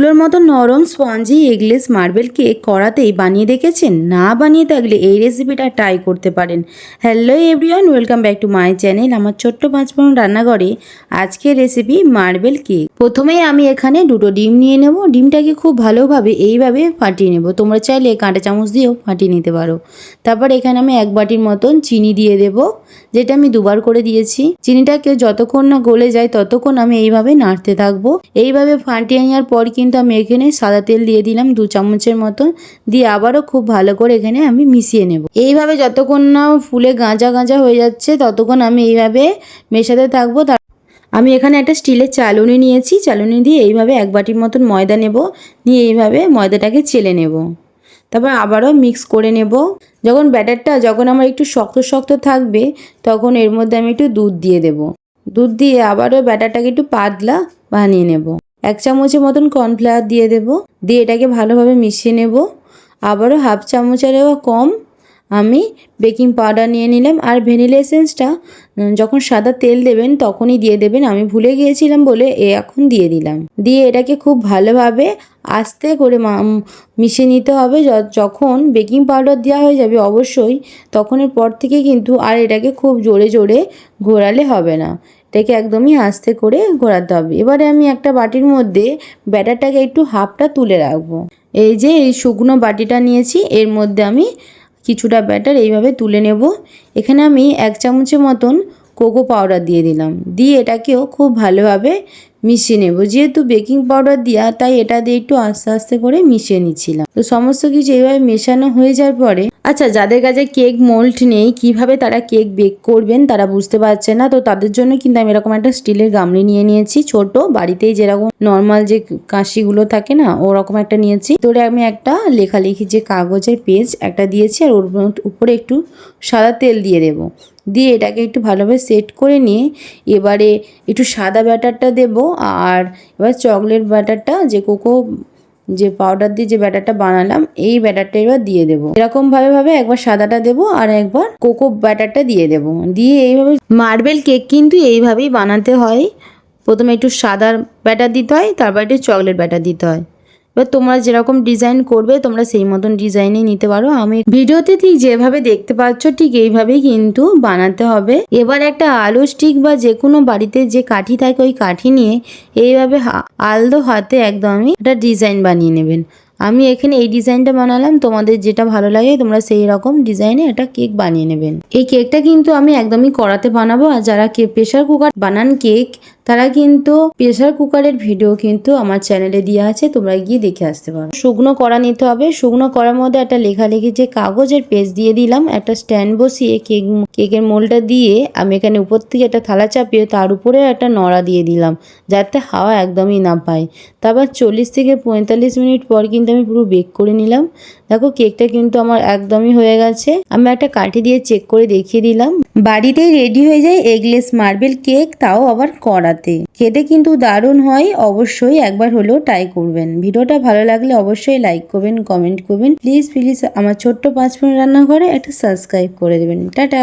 তুলোর মতো নরম স্পঞ্জি, এগলেস মার্বেল কেক করাতেই বানিয়ে দেখেছেন? না বানিয়ে থাকলে এই রেসিপিটা ট্রাই করতে পারেন। Hello everyone, welcome back to my channel. আমার ছোট্ট পাঁচফোড়ন রান্নাঘরে আজকের রেসিপি মার্বেল কেক। প্রথমেই আমি এখানে দুটো ডিম নিয়ে নেব। ডিমটাকে খুব ভালোভাবে এইভাবে ফাটিয়ে নেব। তোমরা চাইলে কাঁটা চামচ দিয়েও ফাটিয়ে নিতে পারো। তারপর এখানে আমি এক বাটির মতন চিনি দিয়ে দেব, যেটা আমি দুবার করে দিয়েছি। চিনিটাকে যতক্ষণ না গলে যায়, ততক্ষণ আমি এইভাবে নাড়তে থাকব। এইভাবে ফাটিয়ে নেওয়ার পর কিন্তু আমি এখানে সাদা তেল দিয়ে দিলাম দু চামচের মতো দিয়ে আবারও খুব ভালো করে এখানে আমি মিশিয়ে নেব। এইভাবে যতক্ষণ না ফুলে গাঁজা গাঁজা হয়ে যাচ্ছে, ততক্ষণ আমি এইভাবে মেশাতে থাকব। তার আমি এখানে একটা স্টিলের চালুনি নিয়েছি। চালুনি দিয়ে এইভাবে এক বাটির মতন ময়দা নেব। নিয়ে এইভাবে ময়দাটাকে চেলে নেব। তারপর আবারও মিক্স করে নেব। যখন ব্যাটারটা, যখন আমার একটু শক্ত শক্ত থাকবে, তখন এর মধ্যে আমি একটু দুধ দিয়ে দেব। দুধ দিয়ে আবারও ব্যাটারটাকে একটু পাতলা বানিয়ে নেব। এক চামচের মতন কর্নফ্লাওয়ার দিয়ে দেব। দিয়ে এটাকে ভালোভাবে মিশিয়ে নেব। আবারও হাফ চামচেরও কম আমি বেকিং পাউডার নিয়ে নিলাম আর ভ্যানিলা এসেন্সটা যখন সাদা তেল দেবেন তখনই দিয়ে দেবেন। আমি ভুলে গিয়েছিলাম বলে এ এখন দিয়ে দিলাম। দিয়ে এটাকে খুব ভালোভাবে আস্তে করে মিশিয়ে নিতে হবে। যখন বেকিং পাউডার দেওয়া হয়ে যাবে অবশ্যই, তখনের পর থেকে কিন্তু আর এটাকে খুব জোরে জোরে ঘোরালে হবে না। এটাকে একদমই আস্তে করে ঘোরাতে হবে। এবারে আমি একটা বাটির মধ্যে ব্যাটারটাকে একটু হাফটা তুলে রাখব। এই যে এই শুকনো বাটিটা নিয়েছি, এর মধ্যে আমি কিছুটা ব্যাটার এইভাবে তুলে নেব। এখানে আমি এক চামচের মতন কোকো পাউডার দিয়ে দিলাম। দিয়ে এটাকেও খুব ভালোভাবে মিশিয়ে নেব। যেহেতু বেকিং পাউডার দেওয়া তাই এটা দিয়ে একটু আস্তে আস্তে করে মিশিয়ে নিচ্ছিলাম। তো সমস্ত কিছু এইভাবে মেশানো হয়ে যাওয়ার পরে আচ্ছা যাদের কাছে কেক মোল্ড নেই, কীভাবে তারা কেক বেক করবেন তারা বুঝতে পারছে না। তো তাদের জন্য কিন্তু আমি এরকম একটা স্টিলের গামলি নিয়ে নিয়েছি, ছোট। বাড়িতেই যেরকম নর্মাল যে কাশিগুলো থাকে না, ওরকম একটা নিয়েছি। তোরে আমি একটা লেখালেখি যে কাগজের পেজ একটা দিয়েছি, আর ওর উপরে একটু সাদা তেল দিয়ে দেবো। দিয়ে এটাকে একটু ভালোভাবে সেট করে নিয়ে এবারে একটু সাদা ব্যাটারটা দেব আর এবার চকলেট ব্যাটারটা, যে কোকো, যে পাউডার দিয়ে যে ব্যাটারটা বানালাম, এই ব্যাটারটা এবার দিয়ে দেবো। এরকম ভাবে ভাবে একবার সাদাটা দেবো আর একবার কোকো ব্যাটারটা দিয়ে দেবো। দিয়ে এইভাবে মার্বেল কেক কিন্তু এইভাবেই বানাতে হয়। প্রথমে একটু সাদার ব্যাটার দিতে হয়, তারপর একটু চকলেট ব্যাটার দিতে হয়। এবার তোমরা যেরকম ডিজাইন করবে, তোমরা সেই মতন ডিজাইনই নিতে পারো। আমি ভিডিওতে ঠিক যেভাবে দেখতে পাচ্ছ, ঠিক এইভাবেই কিন্তু বানাতে হবে। এবার একটা আলু স্টিক বা যে কোনো বাড়িতে যে কাঠি থাকে, ওই কাঠি নিয়ে এইভাবে আলদো হাতে একদমই একটা ডিজাইন বানিয়ে নেবেন। আমি এখানে এই ডিজাইনটা বানালাম, তোমাদের যেটা ভালো লাগে তোমরা সেই রকম ডিজাইনে একটা কেক বানিয়ে নেবেন। এই কেকটা কিন্তু আমি একদমই কড়াতে বানাবো, আর যারা কে প্রেশার কুকার বানান কেক, তারা কিন্তু প্রেশার কুকারের ভিডিও কিন্তু আমার চ্যানেলে দেওয়া আছে, তোমরা গিয়ে দেখে আসতে পারো। শুকনো কড়া নিতে হবে, শুকনো কড়ার মধ্যে একটা লেখালেখি যে কাগজের পেজ দিয়ে দিলাম, একটা স্ট্যান্ড বসিয়ে কেক, কেকের মোলটা দিয়ে আমি এখানে উপর থেকে একটা থালা চাপিয়ে তার উপরে একটা নড়া দিয়ে দিলাম, যাতে হাওয়া একদমই না পায়। তারপর চল্লিশ থেকে পঁয়তাল্লিশ মিনিট পর কিন্তু আমি পুরো বেক করে নিলাম। দেখো কেকটা কিন্তু আমার একদমই হয়ে গেছে। আমি একটা কাঠি দিয়ে চেক করে দেখিয়ে দিলাম। বাড়িতেই রেডি হয়ে যায় এগলেস মার্বেল কেক তাও আবার কড়াতে। খেতে কিন্তু দারুণ হয়, অবশ্যই একবার হলেও ট্রাই করবেন। ভিডিওটা ভালো লাগলে অবশ্যই লাইক করবেন কমেন্ট করবেন। প্লিজ প্লিজ আমার ছোট্ট পাঁচ মিনিট রান্নাঘরে একটা সাবস্ক্রাইব করে দেবেন। টাটা!